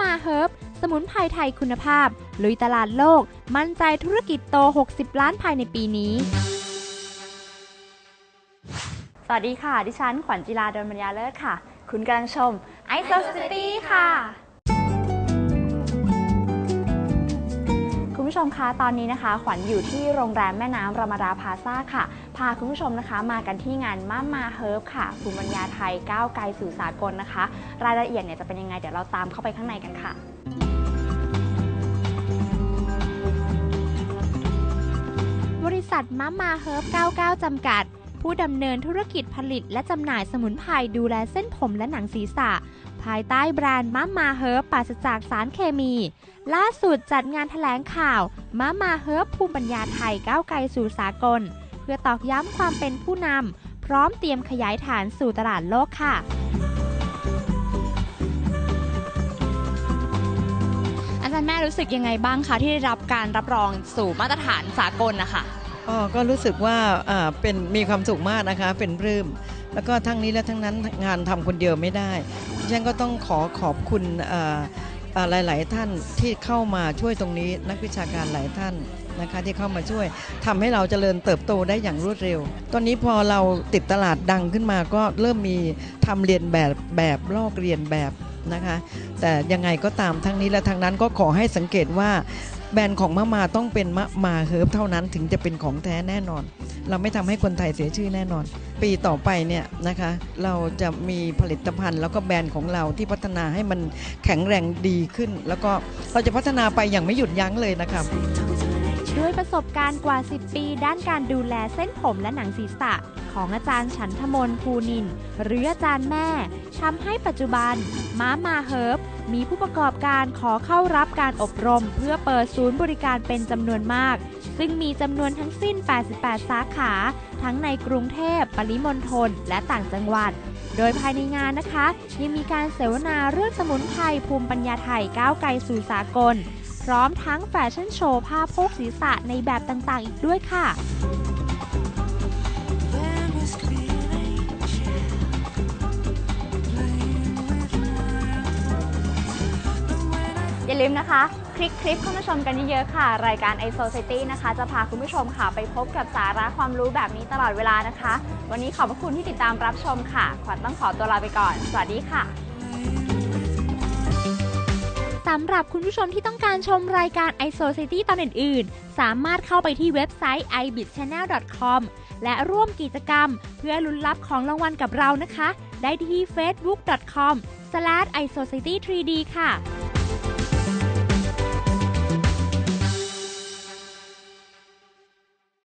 มาเฮิร์บสมุนไพรไทยคุณภาพ ลุยตลาดโลก มั่นใจธุรกิจโต 60 ล้านภายในปีนี้ สวัสดีค่ะ ดิฉันขวัญจิราดนบรรยาเลิศค่ะ คุณกำลังชม i s o City ค่ะ ผู้ชมคะตอนนี้นะคะ ขวัญอยู่ที่โรงแรมแม่น้ำรามาดาพาซาค่ะ พาคุณผู้ชมนะคะ มากันที่งานมามาเฮิร์บค่ะภูมิปัญญาไทยก้าวไกลสู่สากลนะคะ รายละเอียดเนี่ยจะเป็นยังไง เดี๋ยวเราตามเข้าไปข้างในกันค่ะบริษัทมามาเฮิร์บ99 จำกัด ผู้ดำเนินธุรกิจผลิตและจำหน่ายสมุนไพรดูแลเส้นผมและหนังศีรษะ ภายใต้แบรนด์มามาเฮิร์บปราศจากสารเคมี ล่าสุดจัดงานแถลงข่าวมามาเฮิร์บภูมิปัญญาไทยก้าวไกลสู่สากล เพื่อตอกย้ำความเป็นผู้นำพร้อมเตรียมขยายฐานสู่ตลาดโลกค่ะอาจารย์แม่รู้สึกยังไงบ้างคะที่ได้รับการรับรองสู่มาตรฐานสากลนะคะ อ๋อก็รู้สึกว่าอ่าเป็นมีความสุขมากนะคะเป็นปลื้มแล้วก็ทั้งนี้และทั้งนั้นงานทำคนเดียวไม่ได้ดิฉันก็ต้องขอขอบคุณอ่าอ่าหลาย ๆ ท่านที่เข้ามาช่วยตรงนี้นักวิชาการหลายท่านนะคะที่เข้ามาช่วยทำให้เราเจริญเติบโตได้อย่างรวดเร็ว ตอนนี้พอเราติดตลาดดังขึ้นมาก็เริ่มมีทำเรียนแบบแบบลอกเรียนแบบนะคะ แต่ยังไงก็ตามทั้งนี้และทั้งนั้นก็ขอให้สังเกตว่า แบรนด์ของมะมาต้องเป็นมะมาเฮิร์บเท่านั้นถึงจะเป็นของแท้แน่นอน เราไม่ทำให้คนไทยเสียชื่อแน่นอน ปีต่อไปเนี่ยนะคะเราจะมีผลิตภัณฑ์ แล้วก็แบรนด์ของเราที่พัฒนาให้มันแข็งแรงดีขึ้น แล้วก็เราจะพัฒนาไปอย่างไม่หยุดยั้งเลยนะคะด้วยประสบการณ์กว่า 10 ปี ด้านการดูแลเส้นผมและหนังศีรษะ ของอาจารย์ฉันทมนภูนิน หรืออาจารย์แม่ทำให้ปัจจุบัน ม้ามาเฮิร์บมีผู้ประกอบการขอเข้ารับการอบรม เพื่อเปิดศูนย์บริการเป็นจำนวนมาก ซึ่งมีจำนวนทั้งสิ้น 88 สาขา ทั้งในกรุงเทพปริมณฑลและต่างจังหวัด โดยภายในงานนะคะ ยังมีการเสวนาเรื่องสมุนไพรภูมิปัญญาไทยก้าวไกลสู่สากล พร้อมทั้งแฟชั่นโชว์ผ้าโพกศีรษะในแบบต่างๆ อีกด้วยค่ะ อย่าลืมนะคะ คลิกคลิปเข้ามาชมกันเยอะๆค่ะ รายการ i s o City นะคะ จะพาคุณผู้ชมค่ะไปพบกับสาระความรู้แบบนี้ตลอดเวลานะคะ วันนี้ขอบพระคุณที่ติดตามรับชมค่ะ ขวัญต้องขอตัวลาไปก่อน สวัสดีค่ะสำหรับคุณผู้ชมที่ต้องการชมรายการ i s o City ตอนอื่นๆ สามารถเข้าไปที่เว็บไซต์ ibitchannel.com และร่วมกิจกรรม เพื่อลุ้นรับของรางวัลกับเรานะคะ ได้ที่ facebook.com/isociety3d ค่ะ